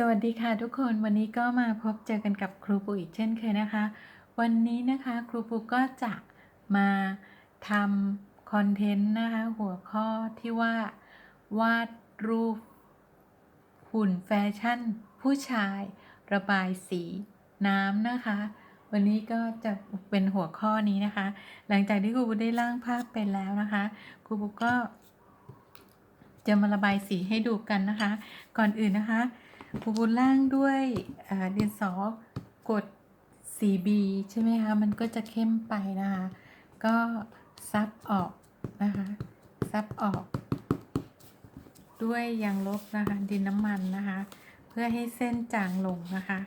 สวัสดีค่ะทุกคนวันนี้ก็มาพบเจอกันกับครูปูอีกเช่นเคยนะคะ วันนี้นะคะครูปูก็จะมาทำคอนเทนต์นะคะ หัวข้อที่ว่าวาดรูป หุ่นแฟชั่น ผู้ชาย ระบายสีน้ำนะคะ วันนี้ก็จะเป็นหัวข้อนี้นะคะ หลังจากที่ครูปูได้ร่างภาพไปแล้วนะคะครูปูก็จะมาระบายสีให้ดูกันนะคะ ก่อนอื่นนะคะ ครูปูร่างด้วยดินสอกด 4B ใช่ไหมคะ มันก็จะเข้มไปนะคะ ก็ซับออกนะคะ ซับออก ด้วยยางลบนะคะ ดินน้ำมันนะคะ เพื่อให้เส้นจางลงนะคะ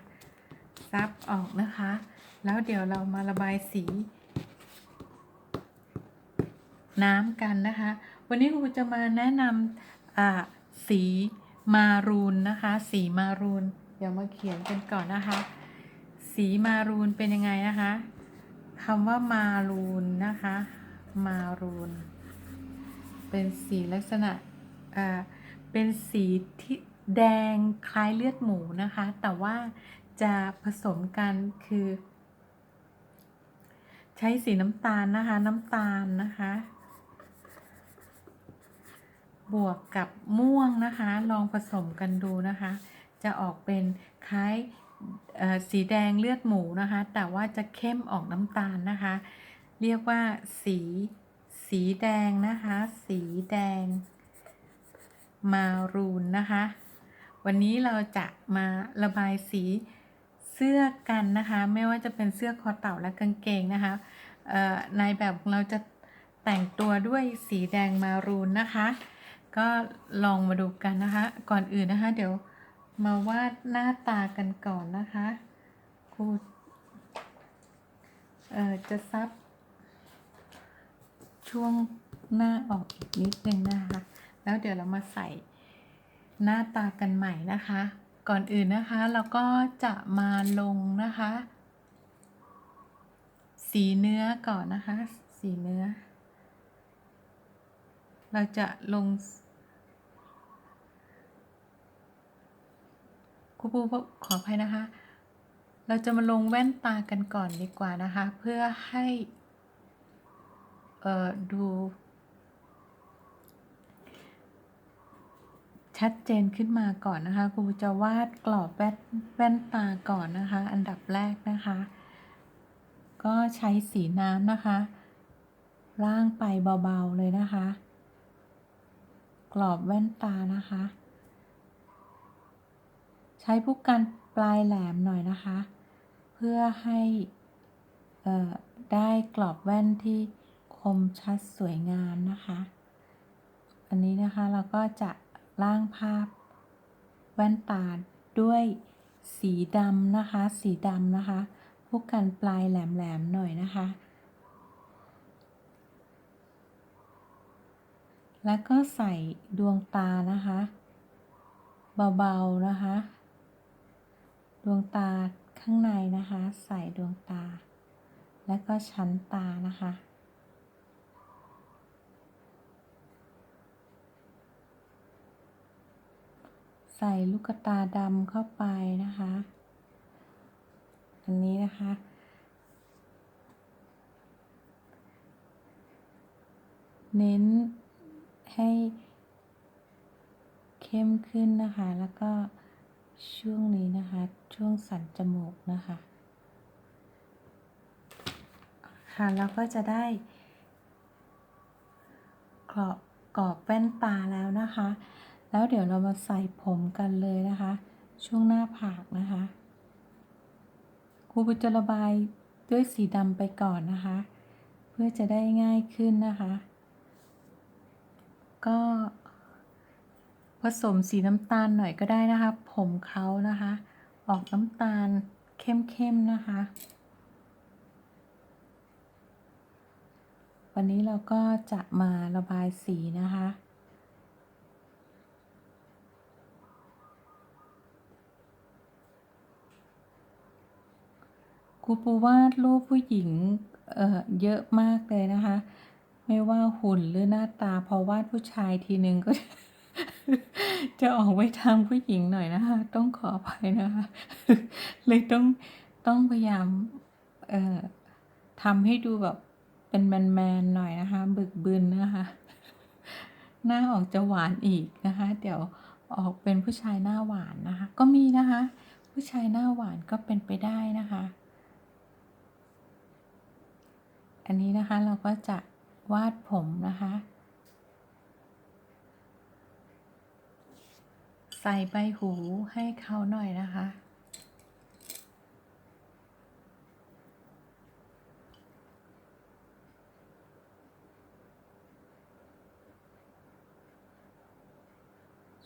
ซับออกนะคะ แล้วเดี๋ยวเรามาระบายสี น้ำกันนะคะ วันนี้ครูจะมาแนะนำอ่าสี มารูนนะคะ สีมารูน เดี๋ยวมาเขียนกันก่อนนะคะ สีมารูนเป็นยังไงนะคะคำว่ามารูนนะคะ มารูน เป็นสีลักษณะอ่าเป็นสีที่แดงคล้ายเลือดหมูนะคะ แต่ว่าจะผสมกันคือ ใช้สีน้ำตาลนะคะ น้ำตาลนะคะ บวกกับม่วงนะคะ ลองผสมกันดูนะคะ จะออกเป็นคล้ายสีแดงเลือดหมูนะคะ แต่ว่าจะเข้มออกน้ำตาลนะคะ เรียกว่าสี สีแดงนะคะ สีแดง มารูนนะคะ วันนี้เราจะมาระบายสีเสื้อกันนะคะ ไม่ว่าจะเป็นเสื้อคอเต่าและกางเกงนะคะเอ่อนายแบบของเราจะแต่งตัวด้วยสีแดงมารูนนะคะ ก็ลองมาดูกันนะคะ ก่อนอื่นนะคะ เดี๋ยวมาวาดหน้าตากันก่อนนะคะครูเอ่อจะซับ ช่วงหน้าออกอีกนิดนึงนะคะ แล้วเดี๋ยวเรามาใส่หน้าตากันใหม่นะคะ ก่อนอื่นนะคะเราก็จะมาลงนะคะ สีเนื้อก่อนนะคะ สีเนื้อ เราจะลง ครูปูขออภัยนะคะ เราจะมาลงแว่นตากันก่อนดีกว่านะคะ เพื่อให้เอ่อดู ชัดเจนขึ้นมาก่อนนะคะครูจะวาดกรอบแว่นแว่นตาก่อนนะคะ อันดับแรกนะคะ ก็ใช้สีน้ำนะคะล่างไปเบาๆเลยนะคะ กรอบแว่นตานะคะ ใช้ผู้กันปลายแหลมหน่อยนะคะ เพื่อให้ได้กรอบแว่นที่คมชัดสวยงามนะคะ อันนี้นะคะเราก็จะร่างภาพแว่นตาด้วยสีดำนะคะ สีดำนะคะผู้กันปลายแหลมๆหน่อยนะคะ แล้วก็ใส่ดวงตานะคะ เบาๆนะคะ ดวงตาข้างในนะคะ ใส่ดวงตา และก็ชั้นตานะคะ ใส่ลูกตาดำเข้าไปนะคะ อันนี้นะคะเน้นให้เข้มขึ้นนะคะ แล้วก็ ช่วงนี้นะคะ ช่วงสันจมูกนะคะ ค่ะแล้วก็จะได้กรอบกรอบแว่นตาแล้วนะคะ แล้วเดี๋ยวเรามาใส่ผมกันเลยนะคะ ช่วงหน้าผากนะคะครูจะระบายด้วยสีดำไปก่อนนะคะ เพื่อจะได้ง่ายขึ้นนะคะ ก็ ผสมสีน้ำตาลหน่อยก็ได้นะคะ ผมเขานะคะ ออกน้ำตาลเข้มๆนะคะ วันนี้เราก็จะมาระบายสีนะคะครูปูวาดรูปผู้หญิงเเยอะมากเลยนะคะ ไม่ว่าหุ่นหรือหน้าตาพอวาดผู้ชายทีนึงก็ จะออกไปทางผู้หญิงหน่อยนะคะ ต้องขออภัยนะคะ เลยต้องต้องพยายามเอ่อทำให้ดูแบบเป็นแมนๆหน่อยนะคะ บึกบึนนะคะ หน้าออกจะหวานอีกนะคะ เดี๋ยวออกเป็นผู้ชายหน้าหวานนะคะ ก็มีนะคะ ผู้ชายหน้าหวานก็เป็นไปได้นะคะ อันนี้นะคะเราก็จะวาดผมนะคะ ใส่ใบหูให้เขาหน่อยนะคะ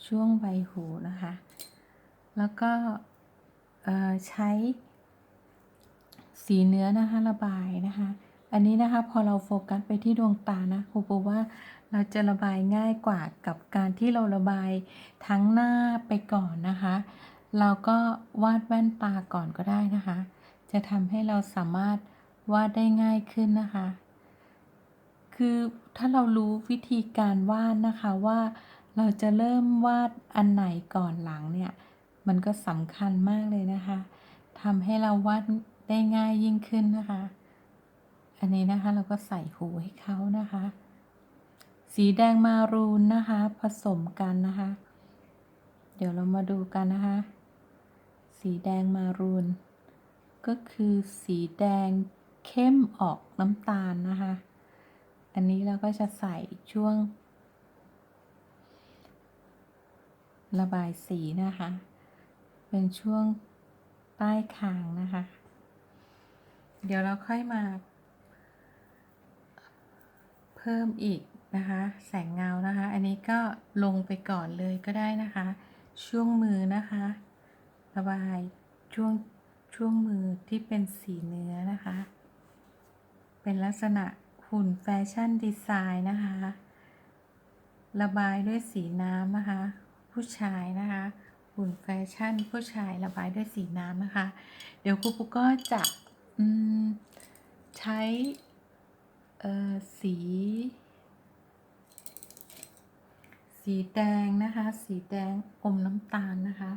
ช่วงใบหูนะคะ แล้วก็เออใช้สีเนื้อนะคะระบายนะคะ อันนี้นะคะพอเราโฟกัสไปที่ดวงตานะครูปูว่าเราจะระบายง่ายกว่ากับการที่เราระบายทั้งหน้าไปก่อนนะคะ เราก็วาดแว่นตาก่อนก็ได้นะคะ จะทำให้เราสามารถวาดได้ง่ายขึ้นนะคะ คือถ้าเรารู้วิธีการวาดนะคะว่าเราจะเริ่มวาดอันไหนก่อนหลังเนี่ย มันก็สำคัญมากเลยนะคะทำให้เราวาดได้ง่ายยิ่งขึ้นนะคะ อันนี้นะคะเราก็ใส่หูให้เขานะคะ สีแดงมารูนนะคะ ผสมกันนะคะ เดี๋ยวเรามาดูกันนะคะ สีแดงมารูน ก็คือสีแดงเข้มออกน้ำตาลนะคะ อันนี้เราก็จะใส่ช่วง ระบายสีนะคะ เป็นช่วงใต้คางนะคะ เดี๋ยวเราค่อยมา พิ่มอีกนะคะ แสงเงานะคะ อันนี้ก็ลงไปก่อนเลยก็ได้นะคะ ช่วงมือนะคะ ระบายช่วงช่วงมือที่เป็นสีเนื้อนะคะ เป็นลักษณะหุ่นแฟชั่นดีไซน์นะคะ ระบายด้วยสีน้ำนะคะ ผู้ชายนะคะหุ่นแฟชั่น ผู้ชายระบายด้วยสีน้ำนะคะ เดี๋ยวครูปุ๊กก็จะใช้ สี สีแดงนะคะ สีแดงอมน้ำตาลนะคะ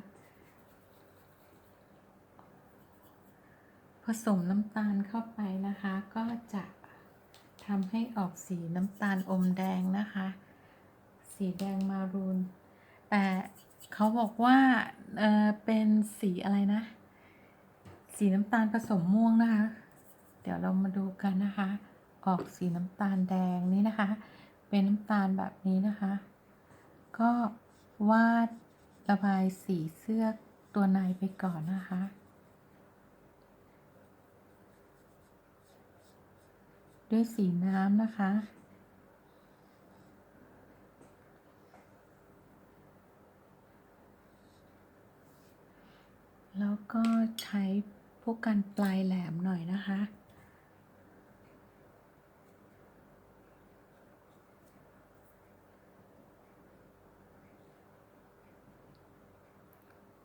ผสมน้ำตาลเข้าไปนะคะ ก็จะทำให้ออกสีน้ำตาลอมแดงนะคะ สีแดงมารูน แต่เขาบอกว่า เออเป็นสีอะไรนะ สีน้ำตาลผสมม่วงนะคะ เดี๋ยวเรามาดูกันนะคะ ออกสีน้ำตาลแดงนี่นะคะ เป็นน้ำตาลแบบนี้นะคะ ก็วาดระบายสีเสื้อตัวในไปก่อนนะคะด้วยสีน้ำนะคะ แล้วก็ใช้พวกกันปลายแหลมหน่อยนะคะ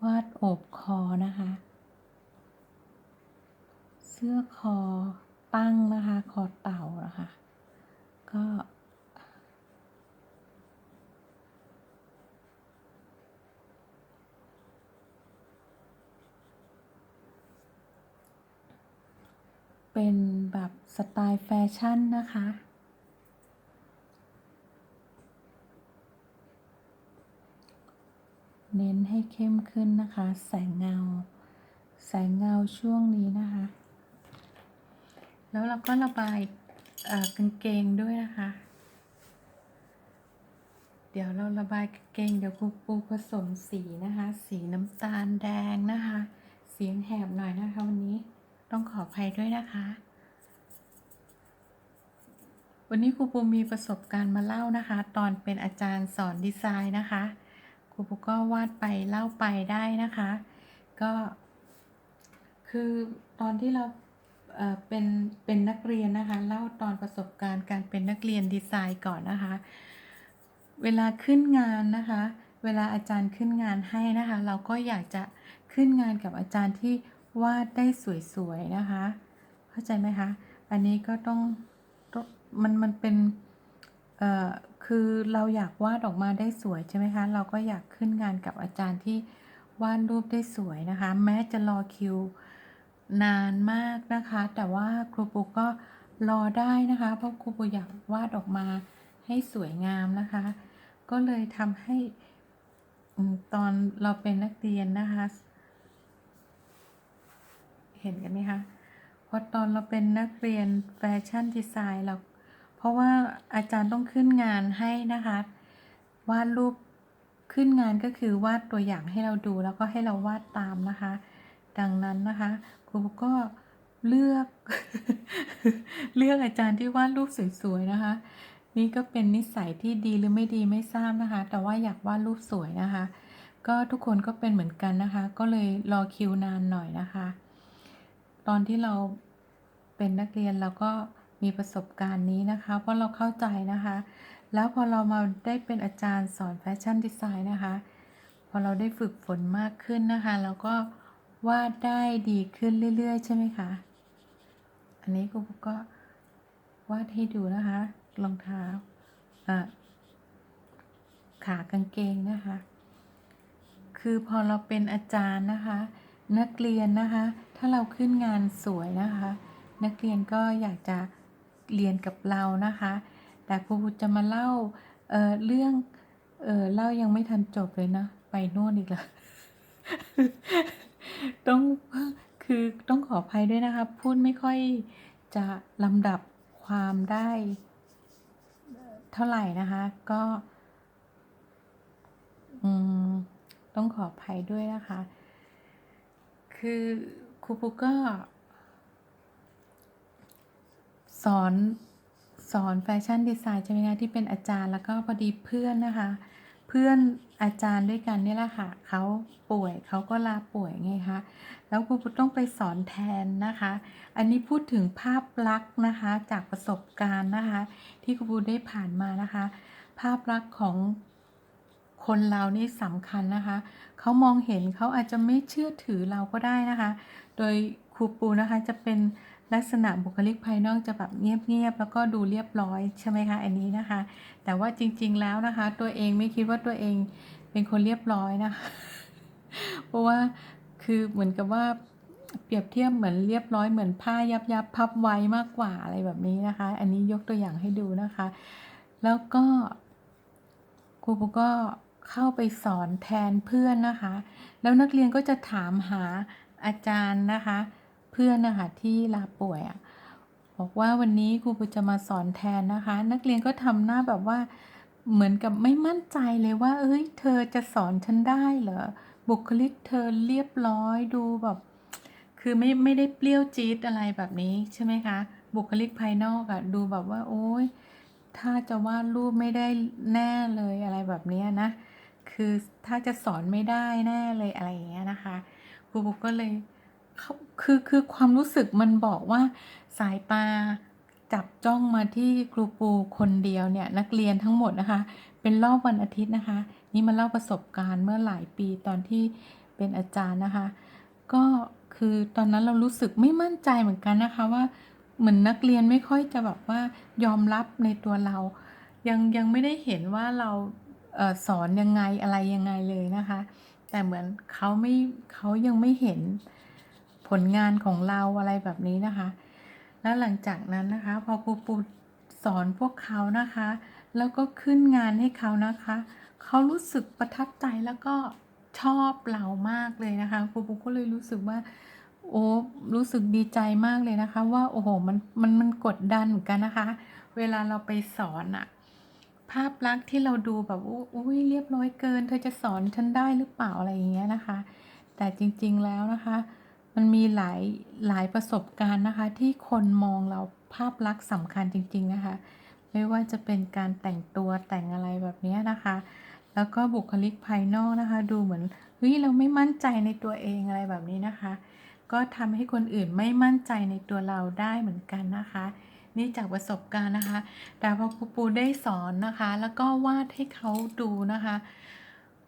วาดโอบคอนะคะ เสื้อคอตั้งนะคะ คอเต่านะคะ ก็เป็นแบบสไตล์แฟชั่นนะคะ เน้นให้เข้มขึ้นนะคะ แสงเงา แสงเงาช่วงนี้นะคะ แล้วเราก็ระบายเอ่อกางเกงด้วยนะคะ เดี๋ยวเราระบายกางเกงเดี๋ยวครูปูผสมสีนะคะ สีน้ำตาลแดงนะคะ เสียงแหบหน่อยนะคะวันนี้ต้องขออภัยด้วยนะคะ วันนี้ครูปูมีประสบการณ์มาเล่านะคะ ตอนเป็นอาจารย์สอนดีไซน์นะคะ ครูปูก็วาดไปเล่าไปได้นะคะ ก็ คือตอนที่เราเป็นเป็นนักเรียนนะคะ เล่าตอนประสบการณ์การเป็นนักเรียนดีไซน์ก่อนนะคะ เวลาขึ้นงานนะคะ เวลาอาจารย์ขึ้นงานให้นะคะ เราก็อยากจะขึ้นงานกับอาจารย์ที่วาดได้สวยๆนะคะ เข้าใจไหมคะ อันนี้ก็ต้องมันมันเป็น คือเราอยากวาดออกมาได้สวยใช่ไหมคะ เราก็อยากขึ้นงานกับอาจารย์ที่วาดรูปได้สวยนะคะ แม้จะรอคิวนานมากนะคะ แต่ว่าครูปูก็รอได้นะคะ เพราะครูปูอยากวาดออกมาให้สวยงามนะคะ ก็เลยทำให้ตอนเราเป็นนักเรียนนะคะ เห็นกันไหมคะเพราะตอนเราเป็นนักเรียนแฟชั่นดีไซน์เรา ราะว่าอาจารย์ต้องขึ้นงานให้นะคะวาดรูปขึ้นงานก็คือวาดตัวอย่างให้เราดูแล้วก็ให้เราวาดตามนะคะ ดังนั้นนะคะครูก็เลือก เลือกอาจารย์ที่วาดรูปสวยๆนะคะ นี่ก็เป็นนิสัยที่ดีหรือไม่ดีไม่ทราบนะคะ แต่ว่าอยากวาดรูปสวยนะคะ ก็ทุกคนก็เป็นเหมือนกันนะคะ ก็เลยรอคิวนานหน่อยนะคะ ตอนที่เราเป็นนักเรียนเราก็ มีประสบการณ์นี้นะคะ เพราะเราเข้าใจนะคะ แล้วพอเรามาได้เป็นอาจารย์สอนแฟชั่นดีไซน์นะคะ พอเราได้ฝึกฝนมากขึ้นนะคะเราก็วาดได้ดีขึ้นเรื่อย ๆ ใช่ไหมคะ อันนี้ครูก็วาดให้ดูนะคะรองเท้าขากางเกงนะคะ คือพอเราเป็นอาจารย์นะคะ นักเรียนนะคะ ถ้าเราขึ้นงานสวยนะคะ นักเรียนก็อยากจะ เรียนกับเรานะคะ แต่ครูจะมาเล่าเเรื่องเอเล่ายังไม่ทันจบเลยนะ ไปโน่นอีกล้วต้องคือต้องขออภัยด้วยนะคะ พูดไม่ค่อยจะลำดับความได้เท่าไหร่นะคะ ก็ต้องขออภัยด้วยนะคะ คือครูปุกก็ สอนสอนแฟชั่นดีไซน์ใช่ไหมคะที่เป็นอาจารย์แล้วก็พอดีเพื่อนนะคะ เพื่อนอาจารย์ด้วยกันนี่แหละค่ะเขาป่วยเขาก็ลาป่วยไงคะแล้วครูปุต้องไปสอนแทนนะคะ อันนี้พูดถึงภาพลักษณ์นะคะจากประสบการณ์นะคะ ที่ครูปุได้ผ่านมานะคะ ภาพลักษณ์ของคนเรานี่สำคัญนะคะ เขามองเห็นเขาอาจจะไม่เชื่อถือเราก็ได้นะคะ โดยครูปูนะคะจะเป็น ลักษณะบุคลิกภายนอกจะแบบเงียบๆแล้วก็ดูเรียบร้อยใช่ไหมคะอันนี้นะคะ แต่ว่าจริง ๆแล้วนะคะ ตัวเองไม่คิดว่าตัวเองเป็นคนเรียบร้อยนะคะเพราะว่าคือเหมือนกับว่าเปรียบเทียบเหมือนเรียบร้อยเหมือนผ้ายับยับพับไว้มากกว่าอะไรแบบนี้นะคะ อันนี้ยกตัวอย่างให้ดูนะคะ แล้วก็ครูปูก็เข้าไปสอนแทนเพื่อนนะคะ แล้วนักเรียนก็จะถามหาอาจารย์นะคะ เพื่อนนะคะที่ลาป่วยอะบอกว่าวันนี้ครูปูจะมาสอนแทนนะคะ นักเรียนก็ทำหน้าแบบว่าเหมือนกับไม่มั่นใจเลยว่า เอ้ย เธอจะสอนฉันได้เหรอบุคลิกเธอเรียบร้อยดูแบบ คือไม่ไม่ได้เปรี้ยวจี๊ดอะไรแบบนี้ใช่ไหมคะ บุคลิกภายนอกอะดูแบบว่า โอ้ยถ้าจะวาดรูปไม่ได้แน่เลยอะไรแบบนี้นะ คือถ้าจะสอนไม่ได้แน่เลยอะไรอย่างเงี้ยนะคะครูบุกก็เลย คือคือความรู้สึกมันบอกว่าสายตาจับจ้องมาที่ครูปูคนเดียวเนี่ยนักเรียนทั้งหมดนะคะ เป็นรอบวันอาทิตย์นะคะ นี่มาเล่าประสบการณ์เมื่อหลายปีตอนที่เป็นอาจารย์นะคะ ก็คือตอนนั้นเรารู้สึกไม่มั่นใจเหมือนกันนะคะว่าเหมือนนักเรียนไม่ค่อยจะแบบว่ายอมรับในตัวเรา ยังยังไม่ได้เห็นว่าเราเออสอนยังไงอะไรยังไงเลยนะคะ แต่เหมือนเขาไม่เขายังไม่เห็น ลงานของเราอะไรแบบนี้นะคะ แล้วหลังจากนั้นนะคะ พอครูปูสอนพวกเขานะคะ แล้วก็ขึ้นงานให้เขานะคะ เขารู้สึกประทับใจแล้วก็ชอบเรามากเลยนะคะครูปูก็เลยรู้สึกว่าโอ้รู้สึกดีใจมากเลยนะคะ ว่าโอ้โหมันมันมันกดดันเหมือนกันนะคะ เวลาเราไปสอนอะภาพลักษณ์ที่เราดูแบบอุ้ยเรียบร้อยเกิน เธอจะสอนฉันได้หรือเปล่าอะไรอย่างเงี้ยนะคะ แต่จริงๆแล้วนะคะ มันมีหลายหลายประสบการณ์นะคะ ที่คนมองเราภาพลักษณ์สำคัญจริง ๆนะคะ ไม่ว่าจะเป็นการแต่งตัวแต่งอะไรแบบนี้นะคะ แล้วก็บุคลิกภายนอกนะคะ ดูเหมือนเฮ้ยเราไม่มั่นใจในตัวเองอะไรแบบนี้นะคะ ก็ทำให้คนอื่นไม่มั่นใจในตัวเราได้เหมือนกันนะคะ นี่จากประสบการณ์นะคะ แต่พอครูปูได้สอนนะคะ แล้วก็วาดให้เขาดูนะคะ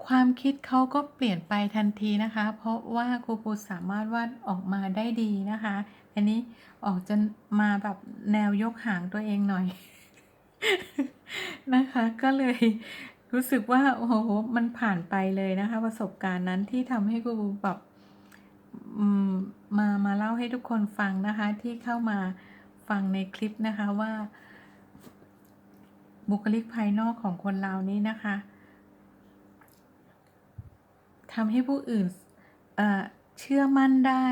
ความคิดเขาก็เปลี่ยนไปทันทีนะคะ เพราะว่าครูปูสามารถวาดออกมาได้ดีนะคะ อันนี้ออกจะมาแบบแนวยกหางตัวเองหน่อย นะคะ ก็เลยรู้สึกว่าโอ้โฮมันผ่านไปเลยนะคะ ประสบการณ์นั้นที่ทำให้ครูแบบมามาเล่าให้ทุกคนฟังนะคะ ที่เข้ามาฟังในคลิปนะคะว่า บุคลิกภายนอกของคนเรานี้นะคะ ทำให้ผู้อื่นเชื่อมั่นได้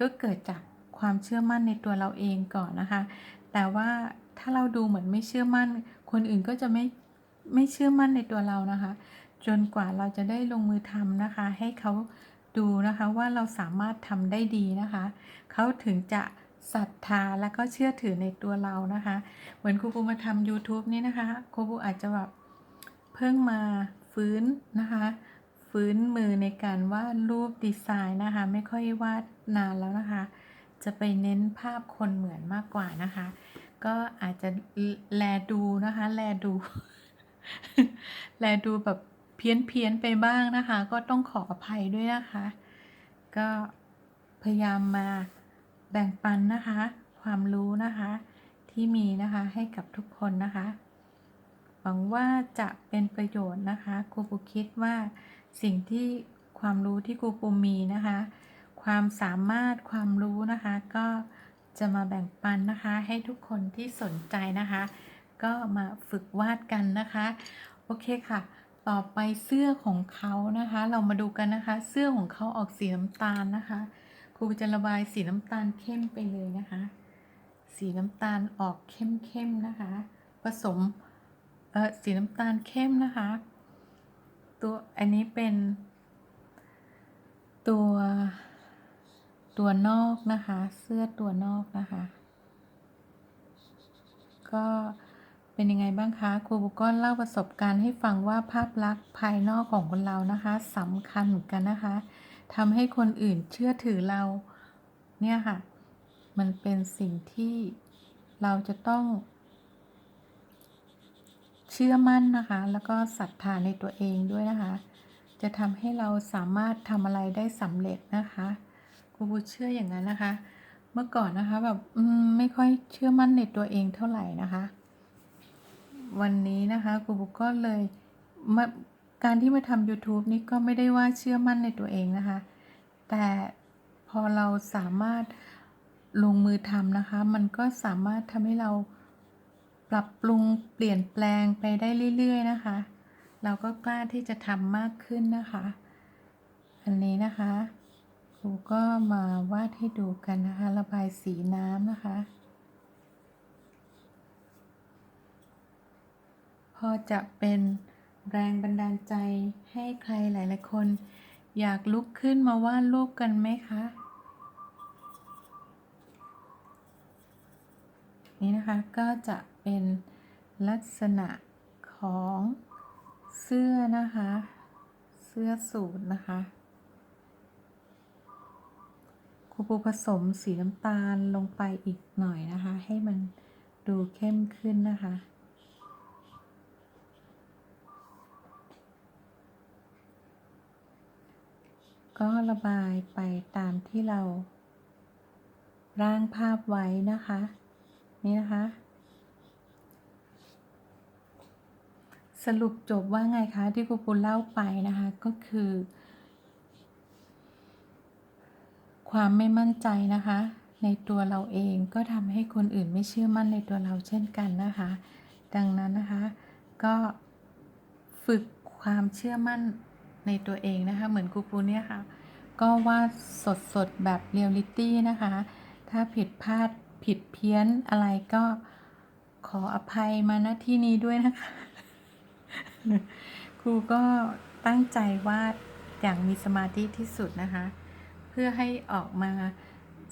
ก็เกิดจากความเชื่อมั่นในตัวเราเองก่อนนะคะ แต่ว่าถ้าเราดูเหมือนไม่เชื่อมั่น คนอื่นก็จะไม่ไม่เชื่อมั่นในตัวเรานะคะ จนกว่าเราจะได้ลงมือทำนะคะ ให้เขาดูนะคะว่าเราสามารถทำได้ดีนะคะ เขาถึงจะศรัทธาและก็เชื่อถือในตัวเรานะคะ เหมือนครูปูมาทำยูทูบนี้นะคะครูปูอาจจะแบบเพิ่งมาฟื้นนะคะ ฟื้นมือในการวาดรูปดีไซน์นะคะ ไม่ค่อยวาดนานแล้วนะคะ จะไปเน้นภาพคนเหมือนมากกว่านะคะ ก็อาจจะแลดูนะคะ แลดู แลดูแบบเพี้ยนเพียนไปบ้างนะคะ ก็ต้องขออภัยด้วยนะคะ ก็พยายามมาแบ่งปันนะคะ ความรู้นะคะ ที่มีนะคะให้กับทุกคนนะคะ หวังว่าจะเป็นประโยชน์นะคะครูปูคิดว่า สิ่งที่ความรู้ที่ครูปูมีนะคะ ความสามารถความรู้นะคะ ก็จะมาแบ่งปันนะคะ ให้ทุกคนที่สนใจนะคะ ก็มาฝึกวาดกันนะคะ โอเคค่ะ ต่อไปเสื้อของเขานะคะ เรามาดูกันนะคะ เสื้อของเขาออกสีน้ำตาลนะคะ ครูจะระบายสีน้ำตาลเข้มไปเลยนะคะ สีน้ำตาลออกเข้มๆนะคะ ผสมเออสีน้ำตาลเข้มนะคะ ตัวอันนี้เป็นตัว ตัวนอกนะคะ เสื้อตัวนอกนะคะ ก็เป็นยังไงบ้างคะครูบุกก็เล่าประสบการณ์ให้ฟังว่าภาพลักษณ์ภายนอกของคนเรานะคะสำคัญเหมือนกันนะคะทำให้คนอื่นเชื่อถือเราเนี่ยค่ะ มันเป็นสิ่งที่เราจะต้อง เชื่อมั่นนะคะ แล้วก็ศรัทธาในตัวเองด้วยนะคะ จะทำให้เราสามารถทำอะไรได้สำเร็จนะคะครูบูเชื่ออย่างนั้นนะคะ เมื่อก่อนนะคะแบบไม่ค่อยเชื่อมั่นในตัวเองเท่าไหร่นะคะ วันนี้นะคะครูบูก็เลยมาการที่มาทำ YouTube นี่ก็ไม่ได้ว่าเชื่อมั่นในตัวเองนะคะ แต่พอเราสามารถลงมือทำนะคะ มันก็สามารถทำให้เรา ปรับปรุงเปลี่ยนแปลงไปได้เรื่อย ๆ นะคะ เราก็กล้าที่จะทำมากขึ้นนะคะ อันนี้นะคะครูก็มาวาดให้ดูกันนะคะ ระบายสีน้ำนะคะ พอจะเป็นแรงบันดาลใจให้ใครหลาย ๆ คน อยากลุกขึ้นมาวาดรูปกันไหมคะนี่นะคะก็จะ เป็นลักษณะของเสื้อนะคะ เสื้อสูทนะคะครูปูผสมสีน้ำตาลลงไปอีกหน่อยนะคะ ให้มันดูเข้มขึ้นนะคะก็ระบายไปตามที่เรา ร่างภาพไว้นะคะ นี่นะคะ สรุปจบว่าไงคะที่ครูปูเล่าไปนะคะ ก็คือ ความไม่มั่นใจนะคะ ในตัวเราเองก็ทำให้คนอื่นไม่เชื่อมั่นในตัวเราเช่นกันนะคะ ดังนั้นนะคะ ก็ฝึกความเชื่อมั่นในตัวเองนะคะ เหมือนครูปูเนี่ยค่ะ ก็วาดสดๆแบบเรียลลิตี้นะคะ ถ้าผิดพลาดผิดเพี้ยนอะไรก็ขออภัยมาณที่นี้ด้วยนะคะ ครูก็ตั้งใจวาดอย่างมีสมาธิที่สุดนะคะ เพื่อให้ออกมา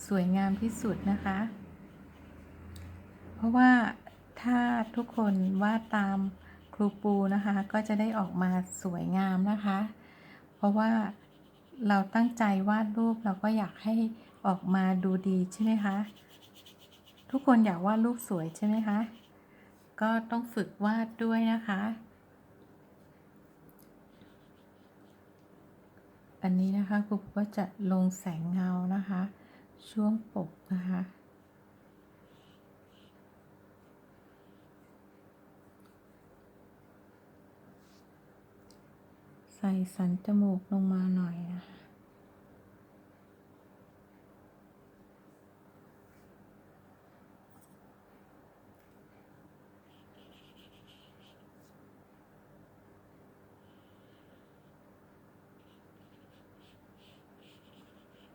สวยงามที่สุดนะคะ เพราะว่าถ้าทุกคนวาดตามครูปูนะคะ ก็จะได้ออกมาสวยงามนะคะ เพราะว่าเราตั้งใจวาดรูปเราก็อยากให้ออกมาดูดีใช่ไหมคะทุกคนอยากวาดรูปสวยใช่ไหมคะ ก็ต้องฝึกวาดด้วยนะคะ อันนี้นะคะครูก็จะลงแสงเงานะคะ ช่วงปกนะคะ ใส่สันจมูกลงมาหน่อยนะคะ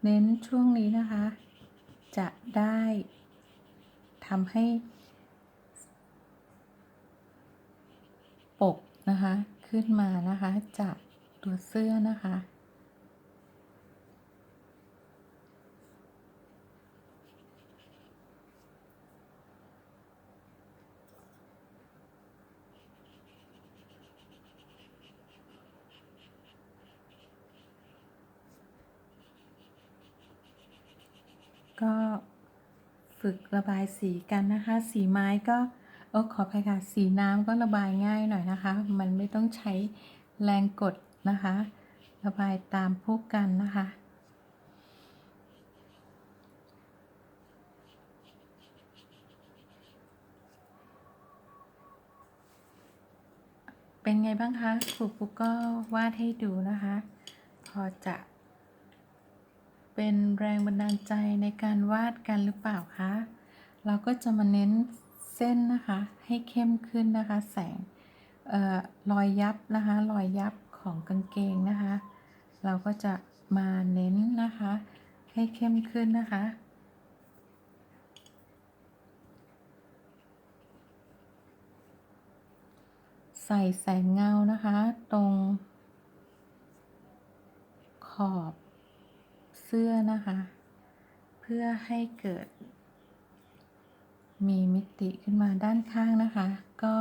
เน้นช่วงนี้นะคะ จะได้ทำให้ ปกนะคะ ขึ้นมานะคะจากตัวเสื้อนะคะ ก็ ฝึกระบายสีกันนะคะ สีไม้ก็เออขออภัยค่ะสีน้ำก็ระบายง่ายหน่อยนะคะ มันไม่ต้องใช้แรงกดนะคะ ระบายตามผู้กันนะคะเป็นไงบ้างคะครูปุ๊กก็วาดให้ดูนะคะ พอจะ เป็นแรงบันดาลใจในการวาดกันหรือเปล่าคะ เราก็จะมาเน้นเส้นนะคะ ให้เข้มขึ้นนะคะ แสงออรอยยับนะคะ รอยยับของกางเกงนะคะ เราก็จะมาเน้นนะคะ ให้เข้มขึ้นนะคะใส่แสงเงานะคะ ตรงขอบ สื้อนะคะ เพื่อให้เกิด มีมิติขึ้นมาด้านข้างนะคะ ก็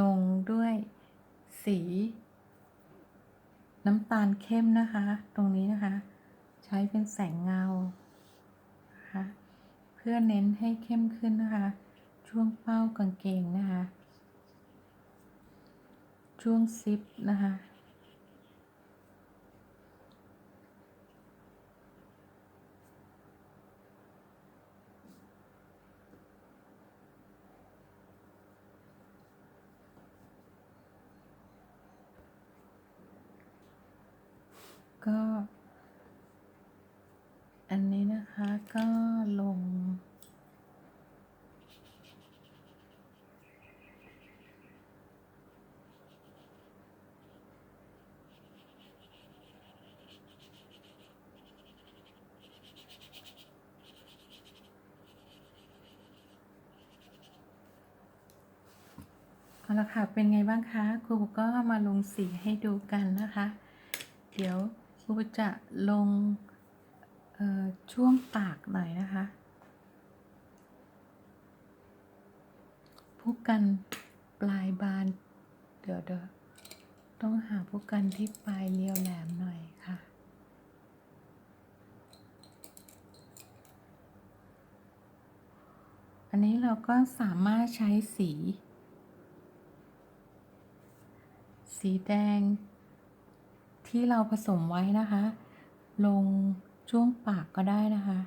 ลงด้วยสี น้ำตาลเข้มนะคะ ตรงนี้นะคะ ใช้เป็นแสงเงานะคะเพื่อเน้นให้เข้มขึ้นนะคะ ช่วงเป้ากางเกงนะคะ ช่วงซิปนะคะ ก็ อันนี้นะคะก็ลง เอาละ ค่ะ เป็นไงบ้างคะ ครูก็มาลงสีให้ดูกันนะคะ เดี๋ยวครูจะลงช่วงปากหน่อยนะคะผู้กันปลายบาน เดี๋ยวเดี๋ยวต้องหาผู้กันที่ปลายเรียวแหลมหน่อยค่ะอันนี้เราก็สามารถใช้สี สีแดง ที่เราผสมไว้นะคะ ลงช่วงปากก็ได้นะคะ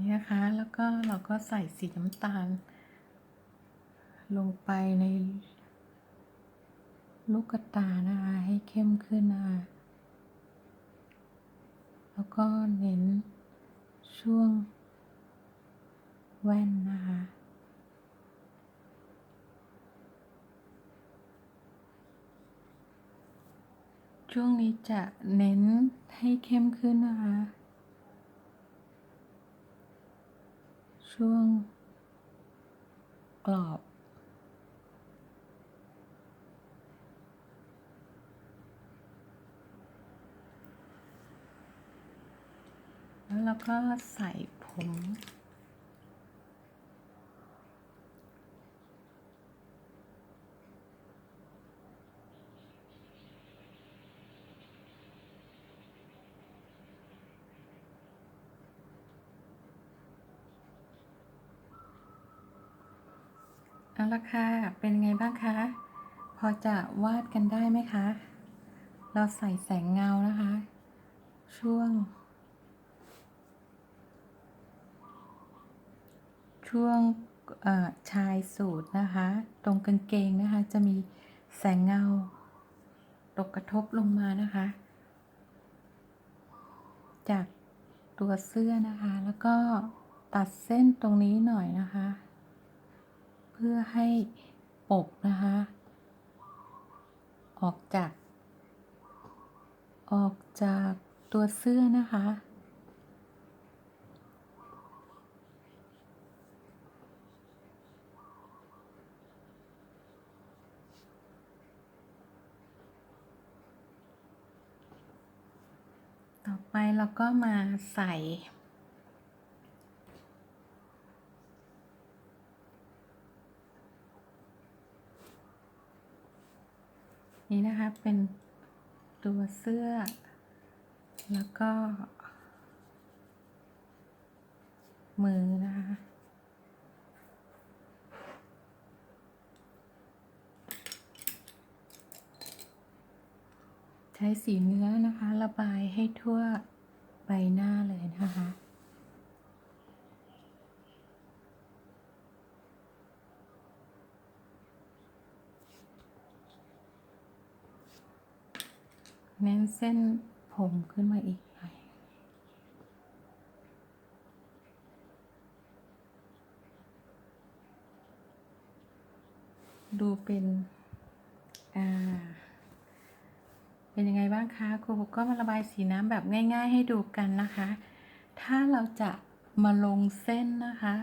นี่นะคะ แล้วก็เราก็ใส่สีน้ำตาล ลงไปในลูกกระตานะคะ ให้เข้มขึ้นนะคะ แล้วก็เน้นช่วงแว่นนะคะ ช่วงนี้จะเน้นให้เข้มขึ้นนะคะ ช่วงกรอบ แล้วก็ใส่ผมเอาละค่ะ เป็นไงบ้างคะ พอจะวาดกันได้ไหมคะ เราใส่แสงเงานะคะ ช่วง ช่วงชายสูทนะคะ ตรงกางเกงนะคะ จะมีแสงเงา ตกกระทบลงมานะคะ จากตัวเสื้อนะคะ แล้วก็ตัดเส้นตรงนี้หน่อยนะคะ เพื่อให้ปกนะคะ ออกจาก ออกจากตัวเสื้อนะคะ เราก็มาใส่ นี่นะคะ เป็นตัวเสื้อ แล้วก็ มือนะคะ ใช้สีเนื้อนะคะ ระบายให้ทั่วใบหน้าเลยนะคะเน้นเส้นผมขึ้นมาอีกหน่อยดูเป็นอ่า เป็นยังไงบ้างคะครูปุ๊กก็มาระบายสีน้ำแบบง่าย ๆ ให้ดูกันนะคะ ถ้าเราจะมาลงเส้นนะคะ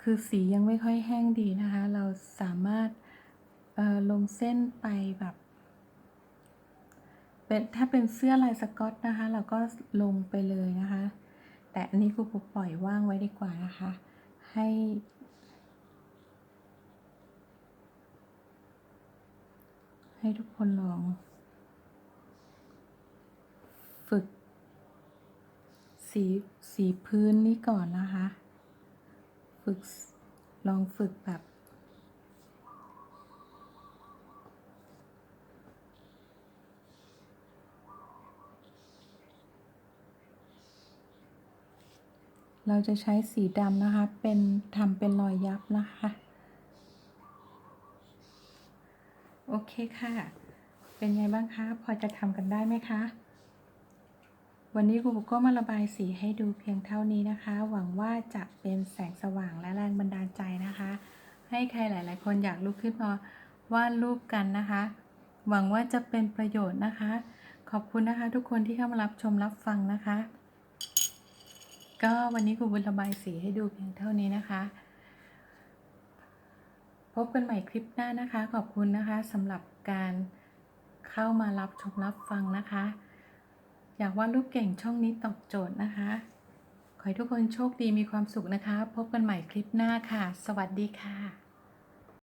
คือสียังไม่ค่อยแห้งดีนะคะ เราสามารถลงเส้นไปแบบเป็นถ้าเป็นเสื้อลายสกอตนะคะ เราก็ลงไปเลยนะคะ แต่อันนี้ครูปุ๊กปล่อยว่างไว้ดีกว่านะคะ ให้ ให้ทุกคนลอง ฝึก สีสีพื้นนี้ก่อนนะคะ ฝึกลองฝึกแบบเราจะใช้สีดำนะคะ เป็นทำเป็นรอยยับนะคะ โอ เคค่ะ เป็นไงบ้างคะ พอจะทำกันได้ไหมคะ วันนี้ครูก็มาระบายสีให้ดูเพียงเท่านี้นะคะ หวังว่าจะเป็นแสงสว่างและแรงบันดาลใจนะคะ ให้ใครหลาย ๆ คนอยากลุกขึ้นมาวาดรูปกันนะคะ หวังว่าจะเป็นประโยชน์นะคะ ขอบคุณนะคะ ทุกคนที่เข้ามารับชมรับฟังนะคะ ก็วันนี้ครูบุญระบายสีให้ดูเพียงเท่านี้นะคะ พบกันใหม่คลิปหน้านะคะ ขอบคุณนะคะสำหรับการเข้ามารับชมรับฟังนะคะ อยากวาดรูปเก่งช่องนี้ตอบโจทย์นะคะ ขอให้ทุกคนโชคดีมีความสุขนะคะ พบกันใหม่คลิปหน้าค่ะ สวัสดีค่ะ